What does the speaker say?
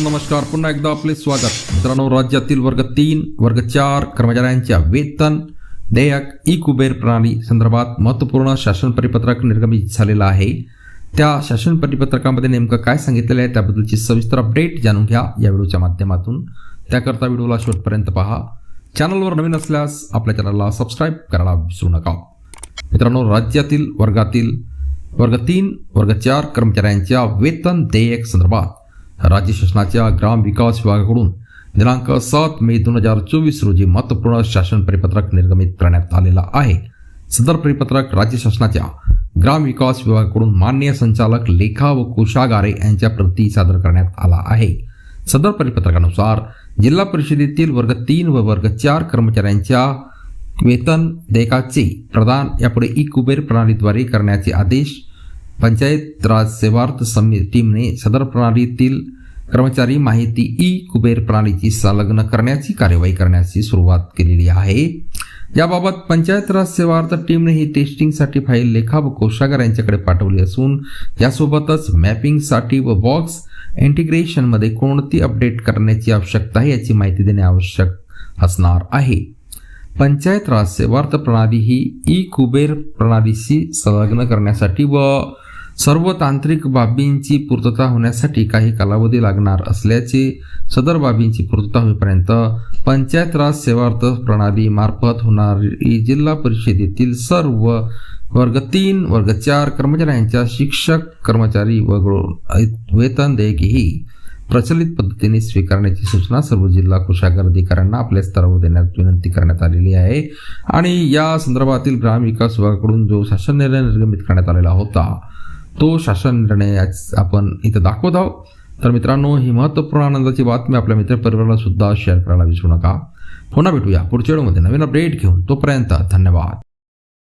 नमस्कार. पुन्हा एकदा आपले स्वागत. मित्रांनो राज्यातील वर्ग तीन वर्ग चार कर्मचाऱ्यांच्या वेतन देयक ई कुबेर प्रणाली संदर्भात महत्त्वपूर्ण शासन परिपत्रक निर्गमित झालेलं आहे. त्या शासन परिपत्रकामध्ये नेमकं काय सांगितलेलं आहे त्याबद्दलची सविस्तर अपडेट जाणून घ्या या व्हिडिओच्या माध्यमातून. त्याकरता व्हिडिओला शेवटपर्यंत पहा. चॅनलवर नवीन असल्यास आपल्या चॅनलला सबस्क्राईब करायला विसरू नका. मित्रांनो राज्यातील वर्गातील वर्ग तीन वर्ग चार कर्मचाऱ्यांच्या वेतन देयक संदर्भात राज्य शासनाच्या ग्राम विकास विभागाकडून दिनांक सात मे दोन हजार चोवीस रोजी महत्त्वपूर्ण शासन परिपत्रक निर्गमित करण्यात आलेला आहे. सदर परिपत्रक राज्य शासनाच्या ग्राम विकास विभागाकडून मान्य संचालक लेखा व कोषागारे यांच्या प्रती सादर करण्यात आला आहे. सदर परिपत्रकानुसार जिल्हा परिषदेतील वर्ग तीन व वर्ग चार कर्मचाऱ्यांच्या वेतन देयकाचे प्रदान यापुढे ई कुबेर प्रणालीद्वारे करण्याचे आदेश पंचायत राज सेवार्थ समिती टीमने सदर प्रणालीतील कर्मचारी माहिती ई कुबेर प्रणालीची संलग्न करण्याची कार्यवाही करण्याची सुरुवात केलेली आहे. याबाबत पंचायत राज सेवार्थ टीमने ही टेस्टिंगसाठी फाईल लेखा व कोषागार यांच्याकडे पाठवली असून यासोबतच मॅपिंगसाठी व बॉक्स इंटिग्रेशनमध्ये कोणती अपडेट करण्याची आवश्यकता आहे याची माहिती देणे आवश्यक असणार आहे. पंचायत राज सेवार्थ प्रणाली ही ई कुबेर प्रणालीशी संलग्न करण्यासाठी व सर्व तांत्रिक बाबींची पूर्तता होण्यासाठी काही कालावधी लागणार असल्याचे सदर बाबींची पूर्तता होईपर्यंत पंचायत राज सेवार्थ प्रणाली मार्फत होणारी जिल्हा परिषदेतील सर्व वर्ग तीन वर्ग चार कर्मचाऱ्यांच्या शिक्षक कर्मचारी वगळून वेतन देयकेही प्रचलित पद्धतीने स्वीकारण्याची सूचना सर्व जिल्हा कोषागार अधिकाऱ्यांना आपल्या स्तरावर देण्यात विनंती करण्यात आलेली आहे. आणि या संदर्भातील ग्रामविकास विभागाकडून जो शासन निर्णय निर्गमित करण्यात आलेला होता तो शासन निर्णय आज आपण इथं दाखवत आहोत. तर मित्रांनो ही महत्त्वपूर्ण आनंदाची बातमी आपल्या मित्रपरिवाराला सुद्धा शेअर करायला विसरू नका. पुन्हा भेटूया पुढच्या व्हिडिओमध्ये. नवीन अपडेट घेऊन तोपर्यंत धन्यवाद.